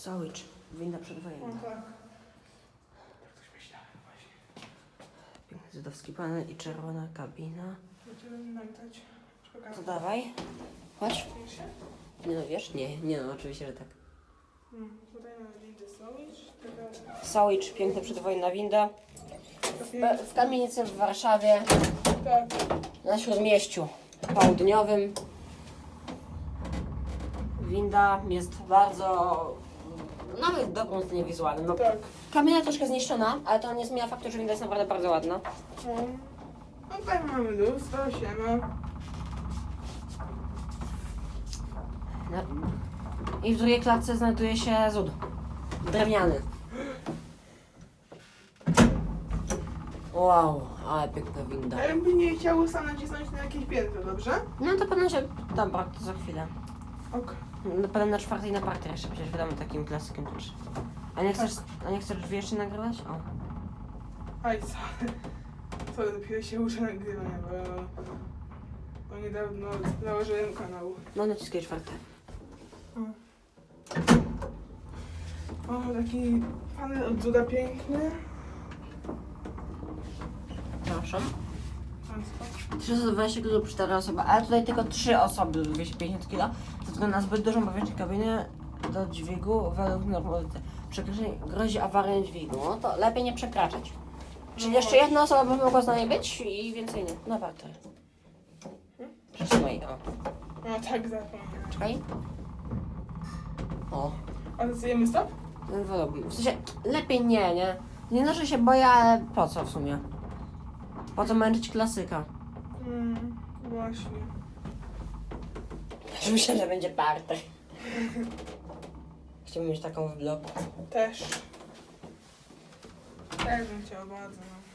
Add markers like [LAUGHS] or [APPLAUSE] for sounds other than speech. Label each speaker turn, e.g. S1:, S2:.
S1: Sandwich. Winda
S2: No
S1: przedwojenna.
S2: tak.
S3: Tak coś myślałem właśnie.
S1: Piękny żydowski panel i czerwona kabina.
S2: Będziemy nagrać.
S1: To dawaj. Nie no, wiesz? Nie, nie no, oczywiście, że tak.
S2: Hmm. Tutaj mamy windę. Taka...
S1: Piękna przedwojenna winda. W, w kamienicy w Warszawie,
S2: Tak.
S1: na Śródmieściu Południowym. Winda jest bardzo... Nawet dobrą stronie wizualną. No,
S2: Tak.
S1: kamienia troszkę zniszczona, ale to nie zmienia faktu, że winda jest naprawdę bardzo ładna.
S2: No. No tutaj mamy lustro, siema.
S1: No. I w drugiej klatce znajduje się zud. Drewniany. Wow, ale piękna winda.
S2: A jakby nie chciało sam nacisnąć na jakieś piętro, dobrze?
S1: No to pewno się... Dobra, to za chwilę.
S2: Ok.
S1: No pewno na czwartej na parter jeszcze, przecież wiadomo, takim klasykiem już. A nie chcesz, a nie chcesz drzwi jeszcze nagrywać? O.
S2: Aj, co? Co, dopiero się uczę nagrywania, bo... Bo niedawno założyłem kanał.
S1: No naciskaj czwarte.
S2: O, taki panel od Zuda piękny.
S1: Proszę.
S2: Transport.
S1: 320 kg przy 4 osoby, ale tutaj tylko 3 osoby 250 kg. Ze względu na zbyt dużą powierzchnię kabiny do dźwigu według norm przekroczenie grozi awarią dźwigu. No to lepiej nie przekraczać. Czyli
S2: No
S1: jeszcze jedna osoba by mogła z nami być i więcej nie. Na parter. Przytrzymaj, o.
S2: No tak, zapomniałem.
S1: Czekaj. O.
S2: A zdecydujemy stop?
S1: No, wolałbym. W sensie, lepiej nie, nie? Nie noszę się boję, ale po co w sumie? Po co męczyć klasyka?
S2: Mm, właśnie.
S1: Myślę, że będzie parter. [LAUGHS] Chciałbym mieć taką w bloku.
S2: Też. Też bym chciał bardzo, no.